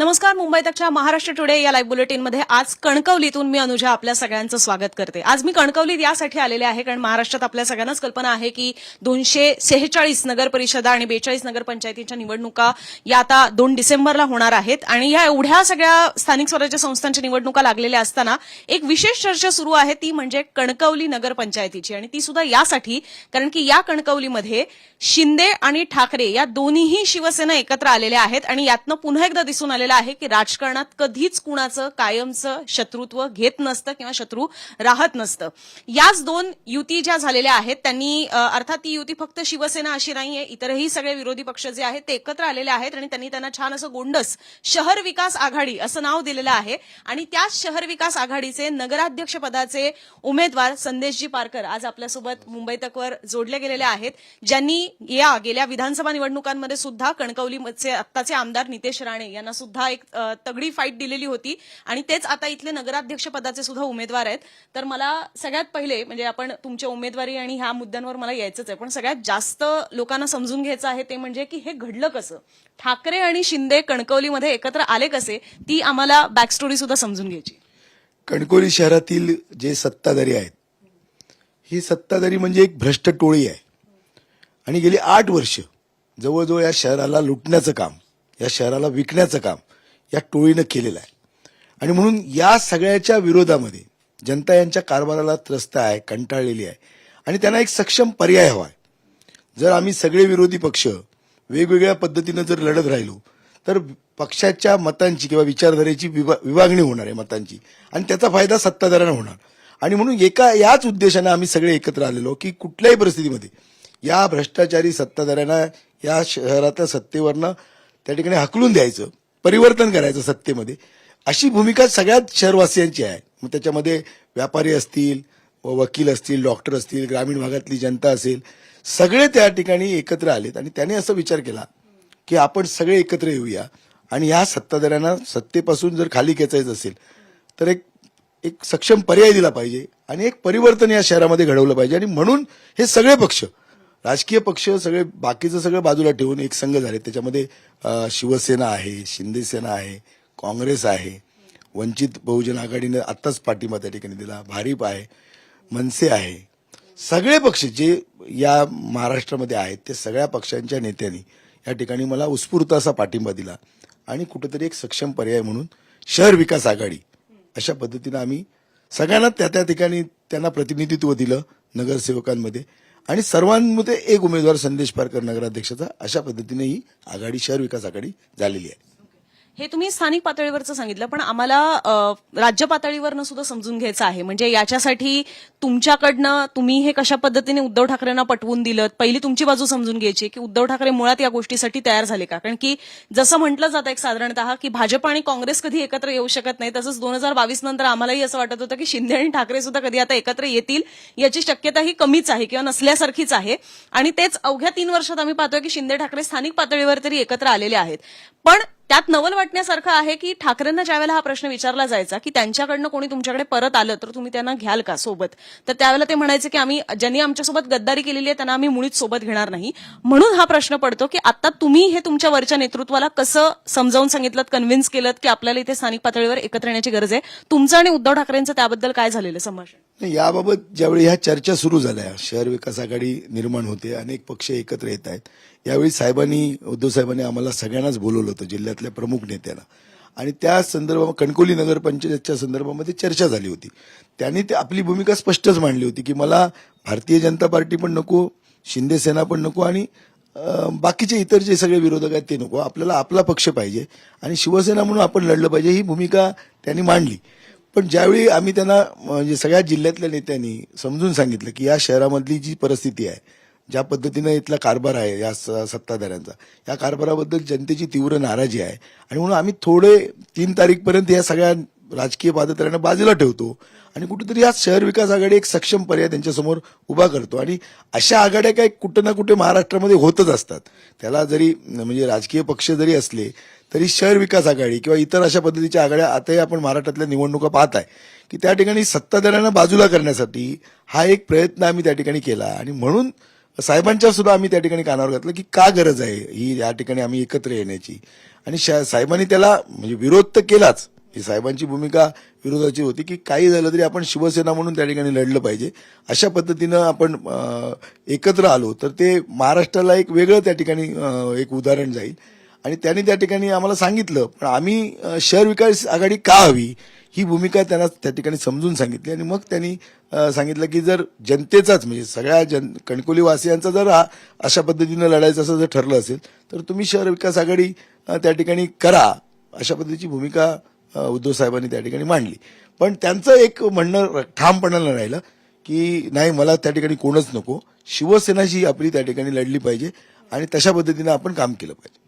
नमस्कार मुंबई तकच्या महाराष्ट्र टुडे या लाईव्ह बुलेटिनमध्ये आज कणकवलीतून मी अनुजा आपल्या सगळ्यांचं स्वागत करते. आज मी कणकवलीत यासाठी आलेले आहे कारण महाराष्ट्रात आपल्या सगळ्यांनाच कल्पना आहे की दोनशे सेहेचाळीस नगर परिषदा आणि बेचाळीस नगरपंचायतींच्या निवडणुका या आता दोन डिसेंबरला होणार आहेत. आणि या एवढ्या सगळ्या स्थानिक स्वराज्य संस्थांच्या निवडणुका लागलेल्या असताना एक विशेष चर्चा सुरू आहे ती म्हणजे कणकवली नगरपंचायतीची आणि ती सुद्धा यासाठी कारण की या कणकवलीमध्ये शिंदे आणि ठाकरे या दोन्हीही शिवसेना एकत्र आलेल्या आहेत आणि यातनं पुन्हा एकदा दिसून आलेलं आहे की राजकारणात कधीच कुणाचं कायमचं शत्रुत्व घेत नसतं किंवा शत्रू राहत नसतं. याच दोन युती ज्या झालेल्या आहेत त्यांनी अर्थात ती युती फक्त शिवसेना अशी नाहीये इतरही सगळे विरोधी पक्ष जे आहेत ते एकत्र आलेले आहेत आणि त्यांनी त्यांना छान असं गोंडस शहर विकास आघाडी असं नाव दिलेलं आहे. आणि त्याच शहर विकास आघाडीचे नगराध्यक्ष पदाचे उमेदवार संदेशजी पारकर आज आपल्यासोबत मुंबई तकवर जोडले गेलेले आहेत. ज्यांनी या गेल्या विधानसभा निवडणुकांमध्ये सुद्धा कणकवलीचे आत्ताचे आमदार नितेश राणे यांना सुद्धा सुद्धा एक तगडी फाईट दिलेली होती. आणि तेच आता इथले नगराध्यक्ष पदाचे सुद्धा उमेदवार आहेत. तर मला सगळ्यात पहिले म्हणजे आपण तुमच्या उमेदवारी आणि ह्या मुद्द्यांवर मला यायचंच आहे. पण सगळ्यात जास्त लोकांना समजून घ्यायचं आहे ते म्हणजे की हे घडलं कसं? ठाकरे आणि शिंदे कणकवलीमध्ये एकत्र आले कसे? ती आम्हाला बॅकस्टोरी सुद्धा समजून घ्यायची. कणकवली शहरातील जे सत्ताधारी आहेत ही सत्ताधारी म्हणजे एक भ्रष्ट टोळी आहे. आणि गेली आठ वर्ष जवळजवळ या शहराला लुटण्याचं काम या शहराला विकण्याचं काम या टोळीनं केलेलं आहे. आणि म्हणून या सगळ्याच्या विरोधामध्ये जनता यांच्या कारभाराला त्रस्त आहे कंटाळलेली आहे. आणि त्यांना एक सक्षम पर्याय हवा आहे. जर आम्ही सगळे विरोधी पक्ष वेगवेगळ्या पद्धतीनं जर लढत राहिलो तर पक्षाच्या मतांची किंवा विचारधारेची विभा विभागणी होणार आहे मतांची. आणि त्याचा फायदा सत्ताधाऱ्यांना होणार. आणि म्हणून एका याच उद्देशाने आम्ही सगळे एकत्र आलेलो की कुठल्याही परिस्थितीमध्ये या भ्रष्टाचारी सत्ताधाऱ्यांना या शहरातल्या सत्तेवरनं त्या ठिकाणी हकलून द्यायचं परिवर्तन करायचं सत्तेमध्ये. अशी भूमिका सगळ्यात शहरवासियांची आहे. मग त्याच्यामध्ये व्यापारी असतील व वकील असतील डॉक्टर असतील ग्रामीण भागातली जनता असेल सगळे त्या ठिकाणी एकत्र आलेत. आणि त्याने असं विचार केला की आपण सगळे एकत्र येऊया. आणि या सत्ताधाऱ्यांना सत्तेपासून जर खाली खेचायचं असेल तर एक एक सक्षम पर्याय दिला पाहिजे. आणि एक परिवर्तन या शहरामध्ये घडवलं पाहिजे. आणि म्हणून हे सगळे पक्ष राजकीय पक्ष सगळे बाकीचं सगळं बाजूला ठेवून एक संघ झाले. त्याच्यामध्ये शिवसेना आहे शिंदेसेना आहे काँग्रेस आहे. वंचित बहुजन आघाडीने आत्ताच पाठिंबा त्या ठिकाणी दिला. भारिप आहे मनसे आहे. सगळे पक्ष जे या महाराष्ट्रामध्ये आहेत ते सगळ्या पक्षांच्या नेत्यांनी या ठिकाणी मला उत्स्फूर्त असा पाठिंबा दिला. आणि कुठेतरी एक सक्षम पर्याय म्हणून शहर विकास आघाडी अशा पद्धतीनं आम्ही सगळ्यांना त्या त्या ठिकाणी त्यांना प्रतिनिधित्व दिलं नगरसेवकांमध्ये. आणि सर्वांमध्ये एक उमेदवार संदेश पारकर नगराध्यक्षाचा अशा पद्धतीने ही आघाडी शहर विकास आघाडी झालेली आहे. हे तुम्ही स्थानिक पातळीवरचं सांगितलं पण आम्हाला राज्य पातळीवरनं सुद्धा समजून घ्यायचं आहे. म्हणजे याच्यासाठी तुमच्याकडनं तुम्ही हे कशा पद्धतीने उद्धव ठाकरेंना पटवून दिलं पहिली तुमची बाजू समजून घ्यायची की उद्धव ठाकरे मुळात या गोष्टीसाठी तयार झाले का? कारण की जसं म्हटलं जातं एक साधारणतः की भाजप आणि काँग्रेस कधी एकत्र येऊ शकत नाही तसंच दोन हजार बावीस नंतर आम्हालाही असं वाटत होतं की शिंदे आणि ठाकरे सुद्धा कधी आता एकत्र येतील याची शक्यता ही कमीच आहे किंवा नसल्यासारखीच आहे. आणि तेच अवघ्या तीन वर्षात आम्ही पाहतोय की शिंदे ठाकरे स्थानिक पातळीवर तरी एकत्र आलेले आहेत. पण त्यात नवल वाटण्यासारखं आहे की ठाकरेंना ज्यावेळेला हा प्रश्न विचारला जायचा की त्यांच्याकडनं कोणी तुमच्याकडे परत आलं तर तुम्ही त्यांना घ्याल का सोबत? तर त्यावेळेला ते म्हणायचे की आम्ही ज्यांनी आमच्यासोबत गद्दारी केलेली आहे त्यांना आम्ही मुळीच सोबत घेणार नाही. म्हणून हा प्रश्न पडतो की आता तुम्ही हे तुमच्या वरच्या नेतृत्वाला कसं समजावून सांगितलं कन्व्हिन्स केलं की आपल्याला इथे स्थानिक पातळीवर एकत्र येण्याची गरज आहे? तुमचं आणि उद्धव ठाकरेंचं त्याबद्दल काय झालेलं संभाषण? याबाबत ज्यावेळी ह्या चर्चा सुरू झाल्या शहर विकास आघाडी निर्माण होते अनेक पक्ष एकत्र येत आहेत. यावेळी साहेबांनी उद्धव साहेबांनी आम्हाला सगळ्यांनाच बोलवलं होतं जिल्ह्यातल्या प्रमुख नेत्यांना. आणि त्या संदर्भात कणकोली नगरपंचायतच्या संदर्भामध्ये चर्चा झाली होती. त्यांनी ते आपली भूमिका स्पष्टच मांडली होती की मला भारतीय जनता पार्टी पण नको शिंदे सेना पण नको आणि बाकीचे इतर जे सगळे विरोधक आहेत ते नको. आपल्याला आपला पक्ष पाहिजे आणि शिवसेना म्हणून आपण लढलं पाहिजे ही भूमिका त्यांनी मांडली. पण ज्यावेळी आम्ही त्यांना म्हणजे सगळ्या जिल्ह्यातल्या नेत्यांनी समजून सांगितलं की या शहरामधली जी परिस्थिती आहे ज्या पद्धतीनं इथला कारभार आहे या स- सत्ताधाऱ्यांचा या कारभाराबद्दल जनतेची तीव्र नाराजी आहे. आणि म्हणून आम्ही थोडे तीन तारीखपर्यंत या सगळ्या राजकीय बाधितऱ्यांना बाजूला ठेवतो आणि कुठेतरी हा शहर विकास आघाडी एक सक्षम पर्याय त्यांच्यासमोर उभा करतो. आणि अशा आघाड्या काही कुठं ना कुठे महाराष्ट्रामध्ये होतच असतात. त्याला जरी म्हणजे राजकीय पक्ष जरी असले तरी शहर विकास आघाडी किंवा इतर अशा पद्धतीच्या आघाड्या आताही आपण महाराष्ट्रातल्या निवडणुका पाहत आहे की त्या ठिकाणी सत्ताधाऱ्यांना बाजूला करण्यासाठी हा एक प्रयत्न आम्ही त्या ठिकाणी केला. आणि म्हणून साहेबांच्या सुद्धा आम्ही त्या ठिकाणी कानावर घातलं की का गरज आहे ही या ठिकाणी आम्ही एकत्र येण्याची? आणि शा- साहेबांनी त्याला म्हणजे विरोध तर केलाच. ही साहेबांची भूमिका विरोधाची होती की काही झालं तरी आपण शिवसेना म्हणून त्या ठिकाणी लढलं पाहिजे. अशा पद्धतीनं आपण एकत्र आलो तर ते महाराष्ट्राला एक वेगळं त्या ठिकाणी एक उदाहरण जाईल. आणि त्यांनी त्या ठिकाणी आम्हाला सांगितलं पण आम्ही शहर विकास आघाडी का हवी? ही भूमिका त्यांना त्या ठिकाणी समजून सांगितली आणि मग त्यांनी सांगितलं की जर जनतेचाच म्हणजे सगळ्या जन कणकोलीवासियांचा जर हा अशा पद्धतीनं लढायचं असं जर ठरलं असेल तर तुम्ही शहर विकास आघाडी त्या ठिकाणी करा अशा पद्धतीची भूमिका उद्धव साहेबांनी त्या ठिकाणी मांडली. पण त्यांचं एक म्हणणं ठामपणानं राहिलं की नाही मला त्या ठिकाणी कोणच नको. शिवसेनाशी आपली त्या ठिकाणी लढली पाहिजे आणि तशा पद्धतीनं आपण काम केलं पाहिजे.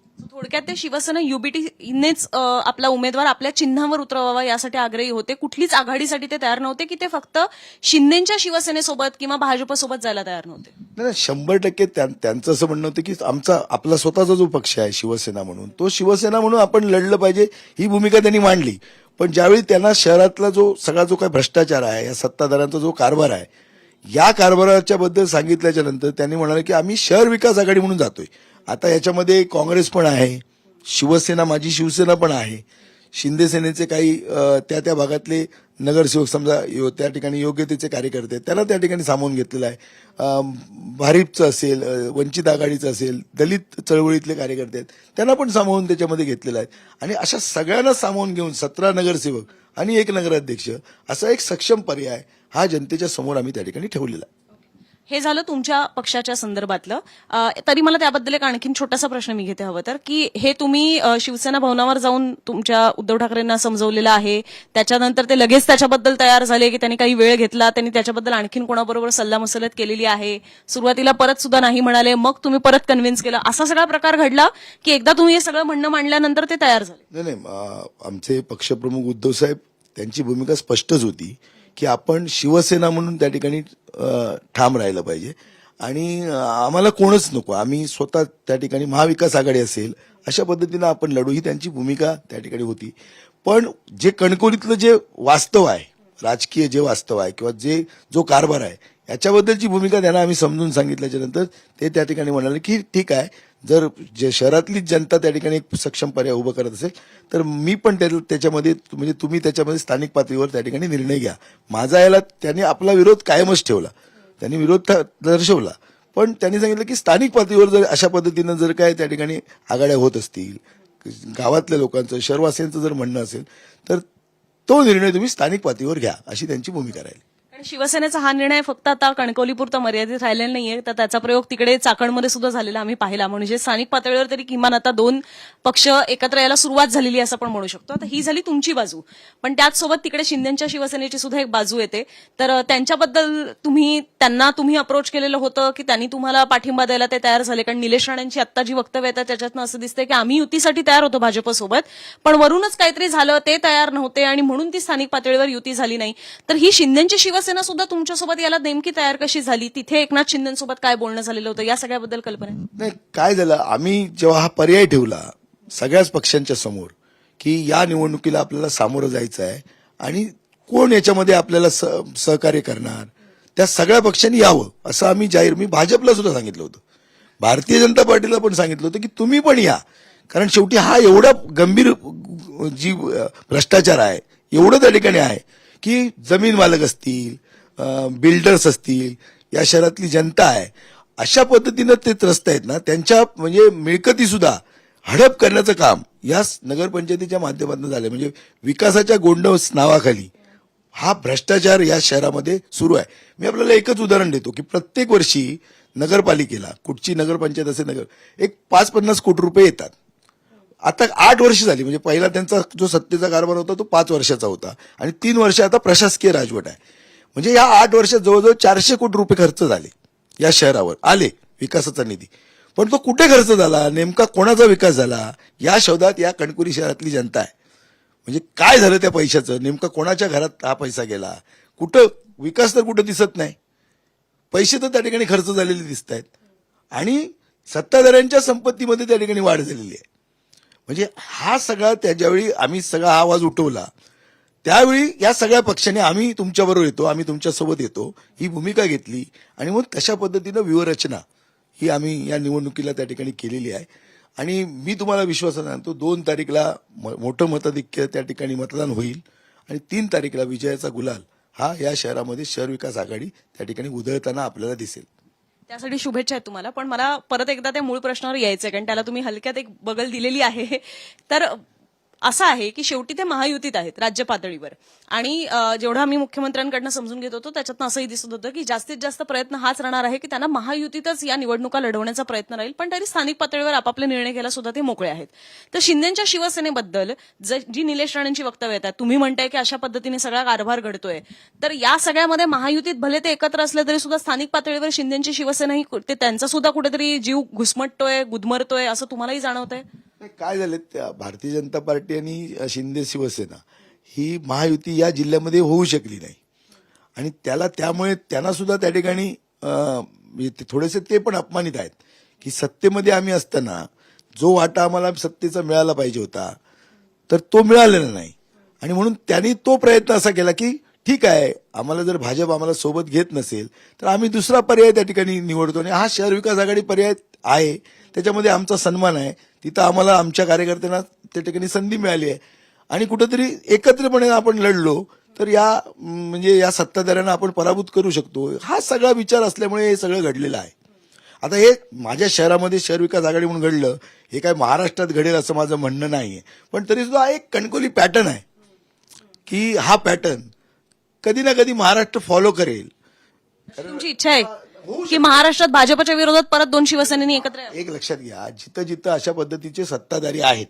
थोडक्यात ते शिवसेना युबीटीनेच आपला उमेदवार आपल्या चिन्हावर उतरवावा यासाठी आग्रही होते. कुठलीच आघाडीसाठी ते तयार नव्हते की ते फक्त शिंदेच्या शिवसेनेसोबत किंवा भाजपसोबत जायला तयार नव्हते. नाही शंभर टक्के त्यांचं असं म्हणणं होतं की आमचा आपला स्वतःचा जो पक्ष आहे शिवसेना म्हणून तो शिवसेना म्हणून आपण लढलं पाहिजे ही भूमिका त्यांनी मांडली. पण ज्यावेळी त्यांना शहरातला जो सगळा जो काही भ्रष्टाचार आहे या सत्ताधाऱ्यांचा जो कारभार आहे या कारभाराच्या बद्दल सांगितल्याच्या नंतर त्यांनी म्हणाले की आम्ही शहर विकास आघाडी म्हणून जातोय. आता याच्यामध्ये काँग्रेस पण आहे शिवसेना माझी शिवसेना पण आहे. शिंदे सेनेचे काही त्या त्या भागातले नगरसेवक समजा यो- त्या ठिकाणी योग्यतेचे कार्यकर्ते आहेत त्यांना त्या ठिकाणी सामावून घेतलेलं आहे. अम, भारिपचं असेल वंचित आघाडीचं असेल दलित चळवळीतले कार्यकर्ते आहेत त्यांना पण सामावून त्याच्यामध्ये घेतलेलं आहे. आणि अशा सगळ्यांना सामावून घेऊन सतरा नगरसेवक आणि एक नगराध्यक्ष असा एक सक्षम पर्याय हा जनतेच्या समोर आम्ही त्या ठिकाणी ठेवलेला आहे. हे झालं तुमच्या पक्षाच्या संदर्भातलं. तरी मला त्याबद्दल एक आणखीन छोटासा प्रश्न मी घेते हवं तर की हे तुम्ही शिवसेना भवनावर जाऊन तुमच्या उद्धव ठाकरेंना समजवलेलं आहे. त्याच्यानंतर ते लगेच त्याच्याबद्दल तयार झाले की त्यांनी काही वेळ घेतला त्यांनी त्याच्याबद्दल आणखीन कोणाबरोबर सल्लामसलत केलेली आहे. सुरुवातीला परत सुद्धा नाही म्हणाले मग तुम्ही परत कन्व्हिन्स केलं. असा सगळा प्रकार घडला की एकदा तुम्ही हे सगळं म्हणणं मांडल्यानंतर ते तयार झाले. नाही आमचे पक्षप्रमुख उद्धव साहेब त्यांची भूमिका स्पष्टच होती. की आपण शिवसेना म्हणून त्या ठिकाणी ठाम राहिलं पाहिजे. आणि आम्हाला कोणच नको. आम्ही स्वतः त्या ठिकाणी महाविकास आघाडी असेल अशा पद्धतीनं आपण लढू. ही त्यांची भूमिका त्या ठिकाणी होती. पण जे कणकोलीतलं जे वास्तव आहे राजकीय जे वास्तव आहे किंवा जे जो कारभार आहे याच्याबद्दलची भूमिका त्यांना आम्ही समजून सांगितल्याच्यानंतर ते त्या ठिकाणी म्हणाले की ठीक आहे जर जे शहरातली जनता त्या ठिकाणी एक सक्षम पर्याय उभं करत असेल तर मी पण त्या- त्याच्यामध्ये म्हणजे तुम्ही त्याच्यामध्ये स्थानिक पातळीवर त्या ठिकाणी निर्णय घ्या. माझा याला त्यांनी आपला विरोध कायमच ठेवला. त्यांनी विरोध दर्शवला. पण त्यांनी सांगितलं की स्थानिक पातळीवर जर अशा पद्धतीनं जर काय त्या ठिकाणी आघाड्या होत असतील गावातल्या लोकांचं शहरवासियांचं जर म्हणणं असेल तर तो निर्णय तुम्ही स्थानिक पातळीवर घ्या अशी त्यांची भूमिका राहील. शिवसेनेचा हा निर्णय फक्त आता कणकवलीपुरता मर्यादित राहिलेला नाहीये. तर त्याचा प्रयोग तिकडे चाकणमध्ये सुद्धा झालेला आम्ही पाहिला. म्हणजे स्थानिक पातळीवर तरी किमान आता दोन पक्ष एकत्र यायला सुरुवात झालेली असं आपण म्हणू शकतो. आता ही झाली तुमची बाजू. पण त्याचसोबत तिकडे शिंदेच्या शिवसेनेची सुद्धा एक बाजू येते. तर त्यांच्याबद्दल तुम्ही त्यांना तुम्ही अप्रोच केलेलं होतं की त्यांनी तुम्हाला पाठिंबा द्यायला ते तयार झाले? कारण निलेश राणेंची आत्ता जी वक्तव्य येतात त्याच्यातनं असं दिसतंय की आम्ही युतीसाठी तयार होतो भाजपसोबत. पण वरूनच काहीतरी झालं ते तयार नव्हते आणि म्हणून ती स्थानिक पातळीवर युती झाली नाही. तर ही शिंदेची शिवसेना सुद्धा तुमच्यासोबत याला नेमकी तयार कशी झाली? तिथे एकनाथ शिंदेसोबत काय बोलणं झालेलं होतं? या सगळ्याबद्दल कल्पना आहे? नाही काय झालं? आम्ही जेव्हा हा पर्याय ठेवला सगळ्याच पक्षांच्या समोर की या निवडणुकीला आपल्याला सामोरं जायचं आहे आणि कोण याच्यामध्ये आपल्याला सहकार्य करणार? त्या सगळ्या पक्षांनी यावं असं आम्ही जाहीर मी भाजपला सुद्धा सांगितलं होतं. भारतीय जनता पार्टीला पण सांगितलं होतं की तुम्ही पण या. कारण शेवटी हा एवढा गंभीर जी भ्रष्टाचार आहे एवढं त्या ठिकाणी आहे की जमीन मालक असतील बिल्डर्स असतील या शहरातली जनता आहे अशा पद्धतीनं ते त्रस्त आहेत ना त्यांच्या म्हणजे मिळकती सुद्धा हडप करण्याचं काम या नगरपंचायतीच्या माध्यमातून झालं म्हणजे विकासाच्या गोंडव नावाखाली हा भ्रष्टाचार या शहरामध्ये सुरू आहे. मी आपल्याला एकच उदाहरण देतो की प्रत्येक वर्षी नगरपालिकेला कुठची नगरपंचायत असेल नगर एक पाच पन्नास कोटी रुपये येतात. आता आठ वर्ष झाली. म्हणजे पहिला त्यांचा जो सत्तेचा कारभार होता तो पाच वर्षाचा होता. आणि तीन वर्ष आता प्रशासकीय राजवट आहे. म्हणजे या आठ वर्षात जवळजवळ चारशे कोटी रुपये खर्च झाले या शहरावर. आले विकासाचा निधी. पण तो कुठे खर्च झाला? नेमका कोणाचा विकास झाला? या शोधात या कणकुरी शहरातली जनता आहे. म्हणजे काय झालं त्या पैशाचं? नेमकं कोणाच्या घरात हा पैसा गेला? कुठं? विकास तर कुठं दिसत नाही. पैसे तर त्या ठिकाणी खर्च झालेले दिसत आहेत आणि सत्ताधाऱ्यांच्या संपत्तीमध्ये त्या ठिकाणी वाढ झालेली आहे. म्हणजे हा सगळा त्याच्यावेळी आम्ही सगळा हा आवाज उठवला. त्यावेळी या सगळ्या पक्षाने आम्ही तुमच्याबरोबर येतो आम्ही तुमच्यासोबत येतो ही भूमिका घेतली आणि मग तशा पद्धतीनं व्यूहरचना ही आम्ही या निवडणुकीला त्या ठिकाणी केलेली आहे. आणि मी तुम्हाला विश्वासाने आणतो दोन तारीखला म- मोठं मताधिक्य त्या ठिकाणी मतदान होईल आणि तीन तारीखला विजयाचा गुलाल हा या शहरामध्ये शहर विकास आघाडी त्या ठिकाणी उधळताना आपल्याला दिसेल. त्यासाठी शुभेच्छा आहेत तुम्हाला. पण मला परत एकदा त्या मूळ प्रश्नावर यायचंय कारण त्याला तुम्ही हलक्यात एक बगल दिलेली आहे. तर असं आहे की शेवटी ते महायुतीत आहेत राज्य पातळीवर आणि जेवढा जेवढं आम्ही मुख्यमंत्र्यांकडनं समजून घेत होतो त्याच्यातनं असंही दिसत होतं की जास्तीत जास्त प्रयत्न हाच राहणार आहे की त्यांना महायुतीतच या निवडणुका लढवण्याचा प्रयत्न राहील पण तरी स्थानिक पातळीवर आपापले निर्णय घ्यायला सुद्धा ते मोकळे आहेत. तर शिंदेच्या शिवसेनेबद्दल जी निलेश राणेंची वक्तव्य येतात तुम्ही म्हणताय की अशा पद्धतीने सगळा कारभार घडतोय तर या सगळ्यामध्ये महायुतीत भले ते एकत्र असले तरी सुद्धा स्थानिक पातळीवर शिंदेची शिवसेना ही ते त्यांचा सुद्धा कुठेतरी जीव घुसमटतोय गुदमरतोय असं तुम्हालाही जाणवतंय? काय झालं त्या भारतीय जनता पार्टी आणि शिंदे शिवसेना ही महायुती या जिल्ह्यामध्ये होऊ शकली नाही. आणि त्याला त्यामुळे त्यांना सुद्धा त्या ठिकाणी म्हणजे थोडेसे ते पण अपमानित आहेत की सत्तेमध्ये आम्ही असताना जो वाटा आम्हाला सत्तेचा मिळाला पाहिजे होता तर तो मिळालेला नाही. आणि म्हणून त्यांनी तो प्रयत्न असा केला की ठीक आहे आम्हाला जर भाजप आम्हाला सोबत घेत नसेल तर आम्ही दुसरा पर्याय त्या ठिकाणी निवडतो. आणि हा शहर विकास आघाडी पर्याय आहे. त्याच्यामध्ये आमचा सन्मान आहे. तिथं आम्हाला आमच्या कार्यकर्त्यांना त्या ठिकाणी संधी मिळाली आहे. आणि कुठंतरी एकत्रपणे आपण लढलो तर या म्हणजे या सत्ताधाऱ्यांना आपण पराभूत करू शकतो. हा सगळा विचार असल्यामुळे हे सगळं घडलेलं आहे. आता हे माझ्या शहरामध्ये शहर विकास आघाडी म्हणून घडलं हे काय महाराष्ट्रात घडेल असं माझं म्हणणं नाही आहे पण तरी सुद्धा हा एक कणकोली पॅटर्न आहे की हा पॅटर्न कधी ना कधी महाराष्ट्र फॉलो करेल. तुमची इच्छा आहे? की महाराष्ट्रात भाजपच्या विरोधात परत दोन शिवसेनेनी एकत्र? एक लक्षात घ्या जिथं जिथं अशा पद्धतीचे सत्ताधारी आहेत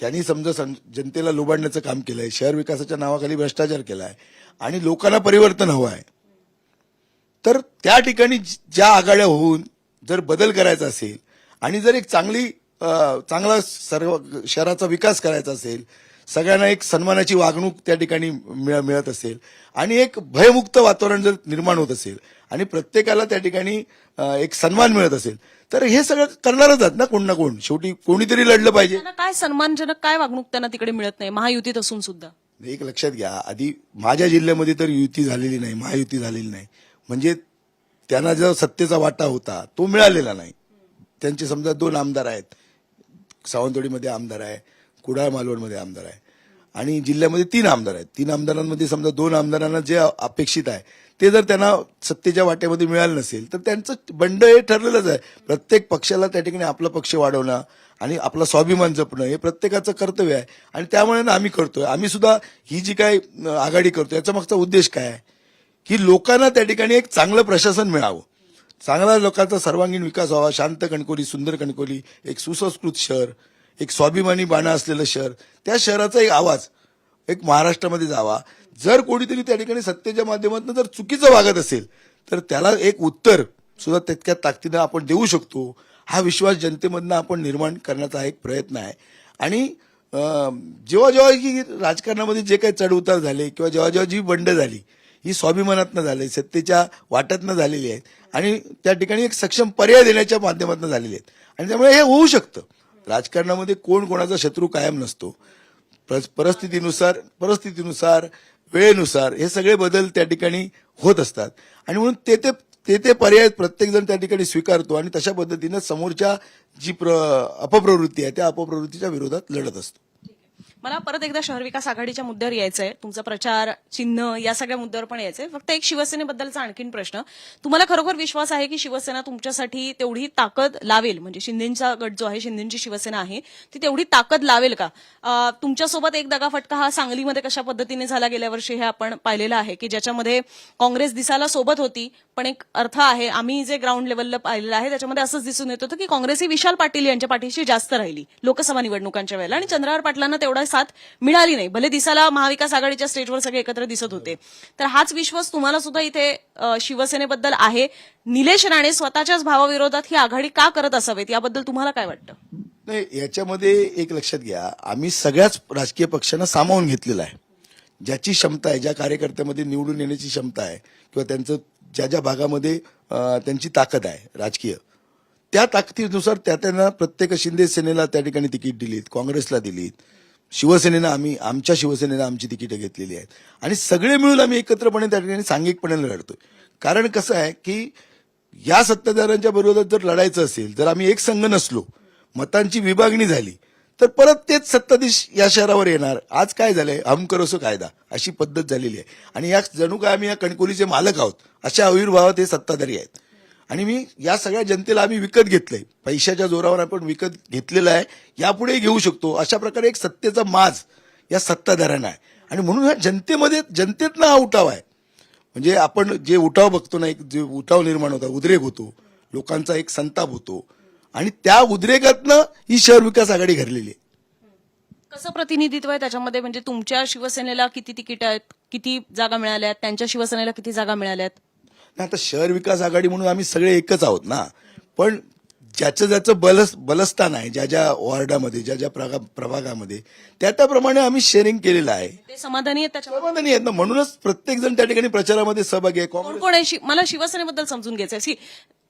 त्यांनी समजा जनतेला लुबाडण्याचं काम केलंय शहर विकासाच्या नावाखाली भ्रष्टाचार केलाय आणि लोकांना परिवर्तन हवं आहे तर त्या ठिकाणी ज्या आघाड्या होऊन जर बदल करायचा असेल आणि जर एक चांगली चांगला सर्व शहराचा विकास करायचा असेल सगळ्यांना एक सन्मानाची वागणूक त्या ठिकाणी मिळ- मिळत असेल आणि एक भयमुक्त वातावरण जर निर्माण होत असेल आणि प्रत्येकाला त्या ठिकाणी एक सन्मान मिळत असेल. तर हे सगळं करणारच आहेत ना कोण ना कोण? शेवटी कोणीतरी लढलं पाहिजे. त्यांना काय सन्मानजनक काय वागणूक त्यांना तिकडे मिळत नाही? महायुतीत असून सुद्धा. एक लक्षात घ्या. आधी माझ्या जिल्ह्यामध्ये तर युती झालेली नाही महायुती झालेली नाही. म्हणजे त्यांना जो सत्तेचा वाटा होता तो मिळालेला नाही. त्यांचे समजा दोन आमदार आहेत. सावंतवाडीमध्ये आमदार आहे कुडाळ मालवणमध्ये आमदार आहे. आणि जिल्ह्यामध्ये तीन आमदार आहेत. तीन आमदारांमध्ये समजा दोन आमदारांना जे अपेक्षित आहे ते जर त्यांना सत्तेच्या वाट्यामध्ये मिळालं नसेल तर त्यांचं बंड हे ठरलेलंच आहे. प्रत्येक पक्षाला त्या ठिकाणी आपला पक्ष वाढवणं आणि आपला स्वाभिमान जपणं हे प्रत्येकाचं कर्तव्य आहे. आणि त्यामुळे ना आम्ही करतोय. आम्ही सुद्धा ही जी काय आघाडी करतो याचा मागचा उद्देश काय आहे? की लोकांना त्या ठिकाणी एक चांगलं प्रशासन मिळावं. चांगला लोकांचा सर्वांगीण विकास व्हावा. शांत कणकोली सुंदर कणकोली एक सुसंस्कृत शहर एक स्वाभिमानी बाणा असलेलं शहर त्या शहराचा एक आवाज एक महाराष्ट्रामध्ये जावा. जर कोणीतरी त्या ठिकाणी सत्तेच्या माध्यमातून जर चुकीचं वागत असेल तर त्याला एक उत्तर सुद्धा तितक्या ताकदीनं आपण देऊ शकतो. हा विश्वास जनतेमधनं आपण निर्माण करण्याचा एक प्रयत्न आहे. आणि जेव्हा जेव्हा ही राजकारणामध्ये जे काही चढउतार झाले किंवा जेव्हा जेव्हा जी बंड झाली ही स्वाभिमानातनं झाली सत्तेच्या वाट्यातनं झालेली आहेत आणि त्या ठिकाणी एक सक्षम पर्याय देण्याच्या माध्यमातून झालेली आहेत. आणि त्यामुळे हे होऊ शकतं. राजकारणामध्ये कोण कोणाचा शत्रू कायम नसतो. परिस्थितीनुसार परिस्थितीनुसार वेळेनुसार हे सगळे बदल त्या ठिकाणी होत असतात. आणि म्हणून ते ते ते ते पर्याय प्रत्येकजण त्या ठिकाणी स्वीकारतो आणि तशा पद्धतीनं समोरच्या जी प्र अपप्रवृत्ती आहे त्या अपप्रवृत्तीच्या विरोधात लढत असतो. मला परत एकदा शहर विकास आघाडीच्या मुद्द्यावर आहे तुमचा प्रचार चिन्ह या सगळ्या मुद्द्यावर पण यायचंय. फक्त एक शिवसेनेबद्दलचा आणखीन प्रश्न. तुम्हाला खरोखर विश्वास आहे की शिवसेना तुमच्यासाठी तेवढी ताकद लावेल? म्हणजे शिंदेचा गट जो आहे शिंदेची शिवसेना आहे ती तेवढी ताकद लावेल का? तुमच्यासोबत एक दगाफटका हा सांगलीमध्ये कशा पद्धतीने झाला? गेल्या वर्षी हे आपण पाहिलेलं आहे की ज्याच्यामध्ये काँग्रेस दिसायला सोबत होती पण एक अर्थ आहे आम्ही जे ग्राउंड लेवलला पाहिलेलं आहे त्याच्यामध्ये असंच दिसून येत होतं की काँग्रेस ही विशाल पाटील यांच्या पाठीशी जास्त राहिली लोकसभा निवडणुकांच्या वेळेला. आणि चंद्रावर पाटलांना तेवढा साथ मिळाली नाही. भले दिसायला महाविकास आघाडीच्या स्टेजवर सगळे एकत्र दिसत होते. तर हाच विश्वास तुम्हाला सुद्धा इथे शिवसेनेबद्दल आहे. निलेश राणे स्वतःच्याच भावाविरोधात ही आघाडी का करत असावेत? याबद्दल तुम्हाला काय वाटतं? नाही याच्यामध्ये एक लक्षात घ्या. आम्ही सगळ्याच राजकीय पक्षांना सामावून घेतलेलं आहे. ज्याची क्षमता आहे ज्या कार्यकर्त्यामध्ये निवडून येण्याची क्षमता आहे किंवा त्यांचं ज्या ज्या भागामध्ये त्यांची ताकद आहे राजकीय त्या ताकदीनुसार त्या त्यांना प्रत्येक शिंदे सेनेला त्या ठिकाणी तिकीट दिलीत काँग्रेसला दिलीत. शिवसेनेनं आम्ही आमच्या शिवसेनेनं आमची तिकीटं घेतलेली आहेत. आणि सगळे मिळून आम्ही एकत्रपणे त्या ठिकाणी सांघिकपणे लढतोय. कारण कसं आहे की या सत्ताधाऱ्यांच्या विरोधात जर लढायचं असेल जर आम्ही एक संघ नसलो मतांची विभागणी झाली तर परत तेच सत्ताधीश या शहरावर येणार. आज काय झालंय? हम करोसो कायदा अशी पद्धत झालेली आहे. आणि या जणू काय आम्ही या कणकोलीचे मालक आहोत अशा आविर्भावात हे सत्ताधारी आहेत. आणि मी या सगळ्या जनतेला आम्ही विकत घेतलंय. पैशाच्या जोरावर आपण विकत घेतलेलं आहे. यापुढे घेऊ शकतो. अशा प्रकारे एक सत्तेचा माज या सत्ताधाऱ्यांना आहे. आणि म्हणून ह्या जनतेमध्ये जनतेतनं हा उठाव आहे. म्हणजे आपण जे उठाव बघतो ना एक जे उठाव निर्माण होता उद्रेक होतो. लोकांचा एक संताप होतो. आणि त्या उद्रेकातनं ही शहर विकास आघाडी घडलेली आहे. कसं प्रतिनिधित्व आहे त्याच्यामध्ये? म्हणजे तुमच्या शिवसेनेला किती तिकीट आहेत? किती जागा मिळाल्या त्यांच्या शिवसेनेला किती जागा मिळाल्या नाही आता शहर विकास आघाडी म्हणून आम्ही सगळे एकच आहोत ना. पण ज्याचं ज्याचं बलस बलस्थान आहे ज्या ज्या वॉर्डामध्ये ज्या ज्या प्रभागामध्ये त्या त्याप्रमाणे आम्ही शेअरिंग केलेलं आहे. ते समाधानी आहेत समाधानी आहेत ना. म्हणूनच प्रत्येक जण त्या ठिकाणी प्रचारामध्ये सहभागी आहे. कोण कोण आहे? शि- मला शिवसेनेबद्दल समजून घ्यायचंय. सी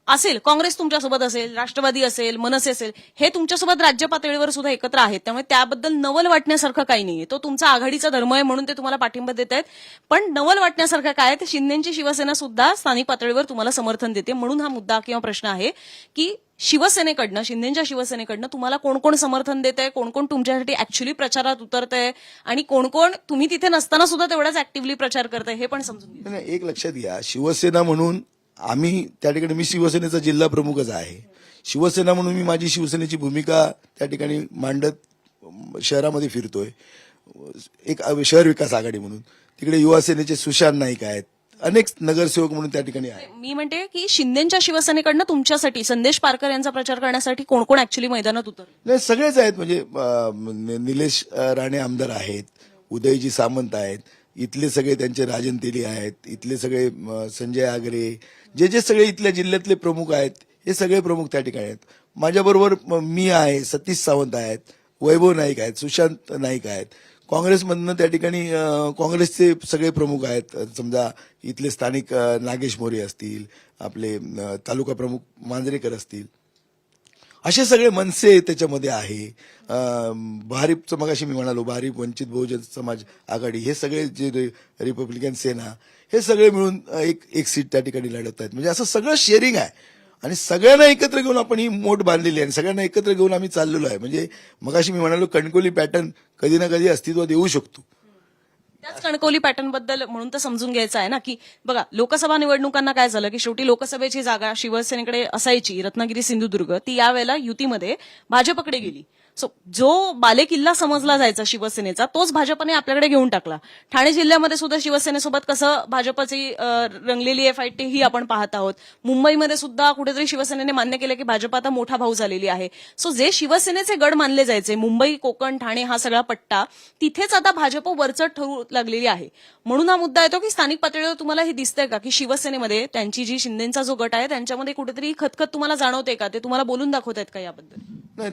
असेल काँग्रेस तुमच्यासोबत असेल राष्ट्रवादी असेल मनसे असेल हे तुमच्यासोबत राज्य पातळीवर सुद्धा एकत्र आहेत. त्यामुळे त्याबद्दल नवल वाटण्यासारखं काही नाहीये. तो तुमचा आघाडीचा धर्म आहे म्हणून ते तुम्हाला पाठिंबा देत आहेत. पण नवल वाटण्यासारखं काय ते शिंदेची शिवसेना सुद्धा स्थानिक पातळीवर तुम्हाला समर्थन देते. म्हणून हा मुद्दा किंवा प्रश्न आहे की शिवसेनेकडनं शिंदेच्या शिवसेनेकडनं तुम्हाला कोण कोण समर्थन देत आहे? कोण कोण तुमच्यासाठी ऍक्च्युली प्रचारात उतरत आहे? आणि कोण कोण तुम्ही तिथे नसताना सुद्धा तेवढाच ऍक्टिव्हली प्रचार करताय हे पण समजून एक लक्षात घ्या. शिवसेना म्हणून आम्ही त्या ठिकाणी मी शिवसेनेचा जिल्हा प्रमुखच आहे. शिवसेना म्हणून मी माझी शिवसेनेची भूमिका त्या ठिकाणी मांडत शहरामध्ये फिरतोय. एक शहर विकास आघाडी म्हणून. तिकडे युवा सेनेचे सुशांत नाईक आहेत. अनेक नगरसेवक म्हणून त्या ठिकाणी आहेत मी म्हणते की शिंदेच्या शिवसेनेकडनं तुमच्यासाठी संदेश पारकर यांचा प्रचार करण्यासाठी कोण कोण ऍक्च्युली मैदानात उतर नाही सगळेच आहेत. म्हणजे निलेश राणे आमदार आहेत. उदयजी सामंत आहेत. इथले सगळे त्यांचे राजन तेली आहेत. इथले सगळे संजय आगरे जे जे सगळे इथल्या जिल्ह्यातले प्रमुख आहेत हे सगळे प्रमुख त्या ठिकाणी आहेत. माझ्याबरोबर मी आहे सतीश सावंत आहेत वैभव नाईक आहेत सुशांत नाईक आहेत. काँग्रेसमधनं त्या ठिकाणी काँग्रेसचे सगळे प्रमुख आहेत. समजा इथले स्थानिक नागेश मोरे असतील आपले तालुका प्रमुख मांजरेकर असतील. असे सगळे मनसे त्याच्यामध्ये आहे. अं, मग अशी मी म्हणालो भारिप वंचित बहुजन समाज आघाडी हे सगळे जे रिपब्लिकन सेना हे सगळे मिळून एक एक सीट त्या ठिकाणी लढत आहेत. म्हणजे असं सगळं शेअरिंग आहे. आणि सगळ्यांना एकत्र घेऊन आपण ही मोठ बांधलेली आहे आणि सगळ्यांना एकत्र घेऊन आम्ही चाललेलो आहे. म्हणजे मगाशी मी म्हणालो कणकोली पॅटर्न कधी ना कधी अस्तित्वात येऊ शकतो. त्याच कणकवली पॅटर्नबद्दल म्हणून तर समजून घ्यायचं आहे ना की बघा लोकसभा निवडणुकांना काय झालं की शेवटी लोकसभेची जागा शिवसेनेकडे असायची रत्नागिरी सिंधुदुर्ग ती यावेळेला युतीमध्ये भाजपकडे गेली. सो जो बालेकिल्ला समजला जायचा शिवसेनेचा तोच भाजपने आपल्याकडे घेऊन टाकला. ठाणे जिल्ह्यामध्ये सुद्धा शिवसेनेसोबत कसं भाजपची रंगलेली रंगलेली आहे फाईट ही आपण पाहत आहोत. मुंबईमध्ये सुद्धा कुठेतरी शिवसेनेने मान्य केलं की भाजप आता मोठा भाऊ झालेली आहे. सो जे शिवसेनेचे गड मानले जायचे मुंबई कोकण ठाणे हा सगळा पट्टा तिथेच आता भाजप वरचढ ठरू लागलेली आहे. म्हणून हा मुद्दा येतो की स्थानिक पातळीवर तुम्हाला हे दिसतंय का की शिवसेनेमध्ये त्यांची जी शिंदेचा जो गट आहे त्यांच्यामध्ये कुठेतरी खतखत तुम्हाला जाणवते का? ते तुम्हाला बोलून दाखवत आहेत का याबद्दल?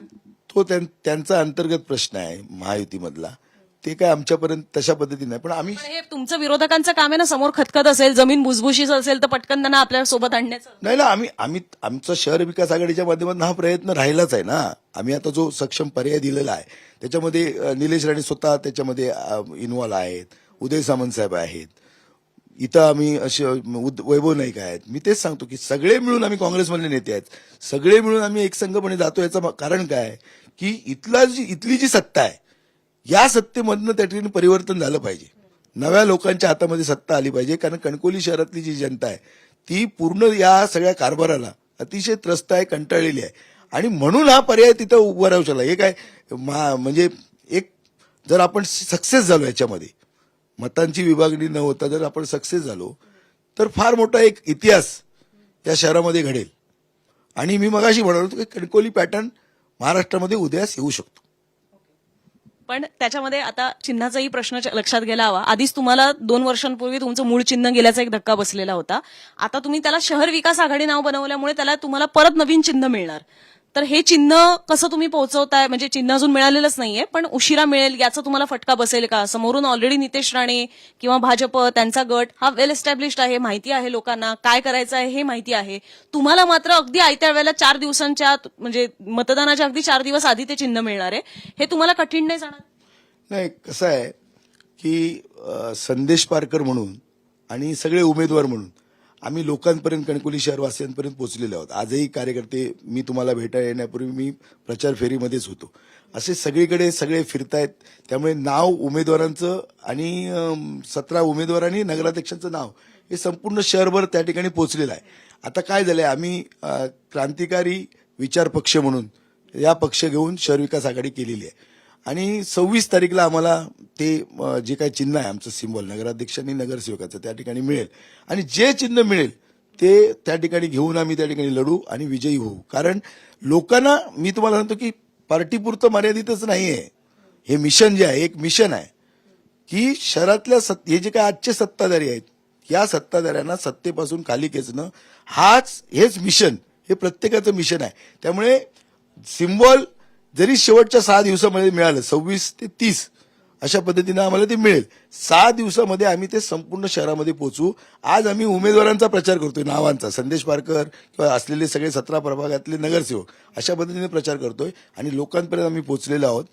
तो त्यां- त्यांचा अंतर्गत प्रश्न आहे महायुतीमधला. ते काय आमच्यापर्यंत तशा पद्धतीने पण आम्ही पण हे तुमचं विरोधकांचं काम आहे ना समोर खतखत असेल जमीन भुसभुशीत असेल तर पटकन त्यांना आपल्यासोबत आणण्याचं. नाही ना आम्ही आम्ही आमचा शहर विकास आघाडीच्या माध्यमातून हा प्रयत्न राहिलाच आहे ना. आम्ही आता जो सक्षम पर्याय दिलेला आहे त्याच्यामध्ये अ, निलेश राणे स्वतः त्याच्यामध्ये इन्व्हॉल्व आहेत उदय सामंत साहेब आहेत. इथं आम्ही असे उद- वैभव नाईक आहेत. मी तेच सांगतो की सगळे मिळून आम्ही काँग्रेसमधले नेते आहेत. सगळे मिळून आम्ही एकसंघपणे जातो याचं म- कारण काय? की इथला जी इथली जी सत्ता आहे या सत्तेमधनं त्या ठिकाणी परिवर्तन झालं पाहिजे. नव्या लोकांच्या हातामध्ये सत्ता आली पाहिजे कारण कणकोली शहरातली जी जनता आहे ती पूर्ण या सगळ्या कारभाराला अतिशय त्रस्त आहे कंटाळलेली आहे. आणि म्हणून हा पर्याय तिथं उभा राहू शकला. हे काय मा- म्हणजे एक जर आपण सक्सेस झालो याच्यामध्ये मतांची विभागणी न होता जर आपण सक्सेस झालो तर फार मोठा एक इतिहास या शहरामध्ये घडेल. आणि मी मगाशी म्हणालो होतो की कणकोली पॅटर्न महाराष्ट्रामध्ये उदयास येऊ शकतो. पण त्याच्यामध्ये आता चिन्हाचाही प्रश्न लक्षात गेला हवा. आधीच तुम्हाला दोन वर्षांपूर्वी तुमचं मूळ चिन्ह गेल्याचा एक धक्का बसलेला होता. आता तुम्ही त्याला शहर विकास आघाडी नाव बनवल्यामुळे त्याला तुम्हाला परत नवीन चिन्ह मिळणार. तर हे चिन्ह कसं तुम्ही पोहोचवताय? म्हणजे चिन्ह अजून मिळालेलंच नाहीये पण उशिरा मिळेल याचा तुम्हाला फटका बसेल का? समोरून ऑलरेडी नितेश राणे किंवा भाजप त्यांचा गट हा वेल एस्टॅब्लिश्ड आहे माहिती आहे लोकांना. काय करायचं आहे हे माहिती आहे. तुम्हाला मात्र अगदी आयत्या वेळेला चार दिवसांच्या म्हणजे मतदानाच्या अगदी चार दिवस आधी ते चिन्ह मिळणार आहे. हे तुम्हाला कठीण नाही जाणार? नाही कसं आहे की संदेश पारकर म्हणून आणि सगळे उमेदवार म्हणून आम्ही लोकांपर्यंत कणकोली शहरवासियांपर्यंत पोहोचलेले आहोत. आजही कार्यकर्ते मी तुम्हाला भेटायला येण्यापूर्वी मी प्रचार फेरीमध्येच होतो. असे सगळीकडे सगळे फिरतायत. त्यामुळे नाव उमेदवारांचं आणि सतरा उमेदवार आणि नगराध्यक्षांचं नाव हे संपूर्ण शहरभर त्या ठिकाणी पोहोचलेलं आहे. आता काय झालंय? आम्ही क्रांतिकारी विचार पक्ष म्हणून या पक्ष घेऊन शहर विकास आघाडी केलेली आहे. आणि सव्वीस तारीखला आम्हाला ते जे काही चिन्ह आहे आमचं सिम्बॉल नगराध्यक्ष आणि नगरसेवकाचं त्या ठिकाणी मिळेल. आणि जे चिन्ह मिळेल ते त्या ठिकाणी घेऊन आम्ही त्या ठिकाणी लढू आणि विजयी होऊ. कारण लोकांना मी तुम्हाला सांगतो की पार्टीपुरतं मर्यादितच नाही आहे हे मिशन जे आहे एक मिशन आहे की शहरातल्या सत् हे जे काय आजचे सत्ताधारी आहेत या सत्ताधाऱ्यांना सत्तेपासून खाली खेचणं हाच हेच मिशन हे प्रत्येकाचं मिशन आहे. त्यामुळे सिम्बॉल जरी शेवटच्या सहा दिवसामध्ये मिळालं सव्वीस ते तीस अशा पद्धतीनं आम्हाला ते मिळेल. सहा दिवसामध्ये आम्ही ते संपूर्ण शहरामध्ये पोहोचू. आज आम्ही उमेदवारांचा प्रचार करतोय नावांचा. संदेश पारकर किंवा असलेले सगळे सतरा प्रभागातले नगरसेवक अशा पद्धतीने प्रचार करतोय आणि लोकांपर्यंत आम्ही पोहोचलेलो आहोत.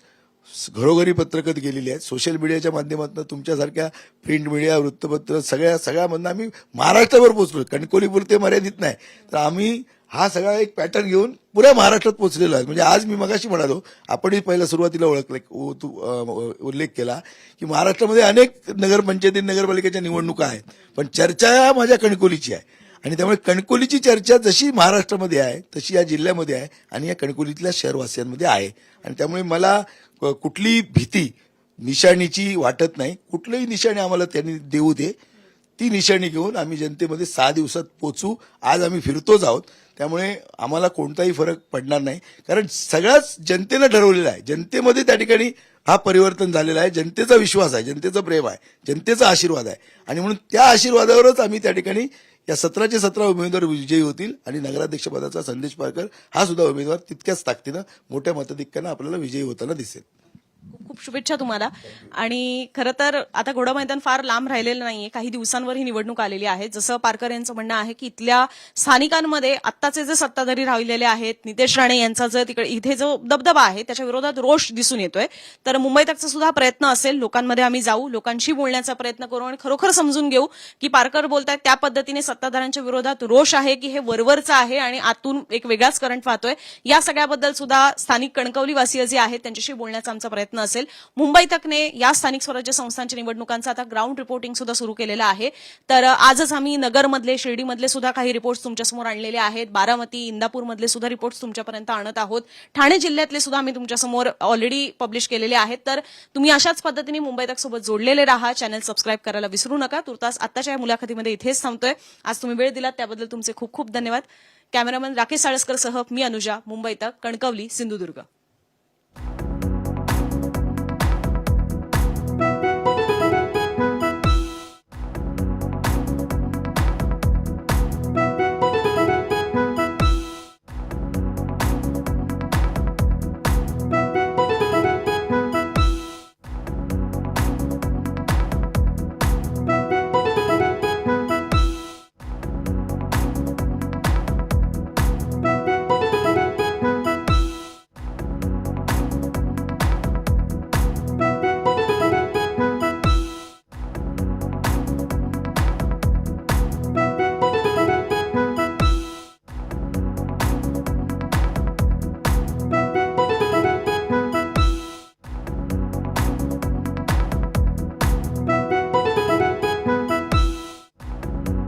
घरोघरी पत्रकत गेलेली आहेत. सोशल मीडियाच्या माध्यमातून तुमच्यासारख्या प्रिंट मीडिया वृत्तपत्र सगळ्या सगळ्यामधनं आम्ही महाराष्ट्रावर पोहोचलो कणकोलीपुरते मर्यादित नाही. तर आम्ही हा सगळा एक पॅटर्न घेऊन पुऱ्या महाराष्ट्रात पोहोचलेलो आहे. म्हणजे आज मी मगाशी म्हणालो आपणही पहिला सुरुवातीला ओळखले तू, उल्लेख केला की महाराष्ट्रामध्ये अनेक नगरपंचायती नगरपालिकेच्या निवडणुका आहेत पण चर्चा माझ्या कणकोलीची आहे. आणि त्यामुळे कणकोलीची चर्चा जशी महाराष्ट्रामध्ये आहे तशी या जिल्ह्यामध्ये आहे आणि या कणकोलीतल्या शहरवासियांमध्ये आहे. आणि त्यामुळे मला कुठलीही भीती निशाणीची वाटत नाही. कुठलंही निशाणी आम्हाला त्यांनी देऊ दे. ती निशाणी घेऊन आम्ही जनतेमध्ये सहा दिवसात पोचू. आज आम्ही फिरतोच आहोत. त्यामुळे आम्हाला कोणताही फरक पडणार नाही. कारण सगळ्याच जनतेनं ठरवलेलं आहे. जनतेमध्ये त्या ठिकाणी हा परिवर्तन झालेला आहे. जनतेचा विश्वास आहे. जनतेचं प्रेम आहे. जनतेचा आशीर्वाद आहे. आणि म्हणून त्या आशीर्वादावरच आम्ही त्या ठिकाणी या सतराचे सतरा उमेदवार विजयी होतील आणि नगराध्यक्षपदाचा संदेश पारकर हा सुद्धा उमेदवार तितक्याच ताकदीनं मोठ्या मताधिक्यानं आपल्याला विजयी होताना दिसेल. खूप खूप शुभेच्छा तुम्हाला. आणि खरं तर आता घोडा मैदान फार लांब राहिलेलं नाहीये. काही दिवसांवर ही निवडणूक आलेली आहे. जसं पारकर यांचं म्हणणं आहे की इथल्या स्थानिकांमध्ये आत्ताचे जे सत्ताधारी राहिलेले आहेत नितेश राणे यांचा जो तिकडे इथे जो दबदबा आहे त्याच्या विरोधात रोष दिसून येतोय. तर मुंबई तकचा सुद्धा प्रयत्न असेल. लोकांमध्ये आम्ही जाऊ लोकांशी बोलण्याचा प्रयत्न करू आणि खरोखर समजून घेऊ की पारकर बोलतायत त्या पद्धतीने सत्ताधाऱ्यांच्या विरोधात रोष आहे की हे वरवरचं आहे आणि आतून एक वेगळाच करंट वाहतोय. या सगळ्याबद्दल सुद्धा स्थानिक कणकवलीवासीय जे आहेत त्यांच्याशी बोलण्याचा आमचा प्रयत्न असेल. मुंबई तकने या स्थानिक स्वराज्य संस्थांच्या निवडणुकांचा आता ग्राउंड रिपोर्टिंग सुद्धा सुरू केलेलं आहे. तर आजच आम्ही नगरमधले शिर्डीमधले सुद्धा काही रिपोर्ट्स तुमच्यासमोर आणलेले आहेत. बारामती इंदापूरमधले सुद्धा रिपोर्ट्स तुमच्यापर्यंत आणत आहोत. ठाणे जिल्ह्यातले सुद्धा आम्ही तुमच्यासमोर ऑलरेडी पब्लिश केलेले आहेत. तर तुम्ही अशाच पद्धतीने मुंबई तक सोबत जोडलेले राहा. चॅनल सबस्क्राईब करायला विसरू नका. तुर्तास आताच्या या मुलाखतीमध्ये इथेच थांबतोय. आज तुम्ही वेळ दिलात त्याबद्दल तुमचे खूप खूप धन्यवाद. कॅमेरामन राकेश साळसकर सह मी अनुजा मुंबई तक कणकवली सिंधुदुर्ग.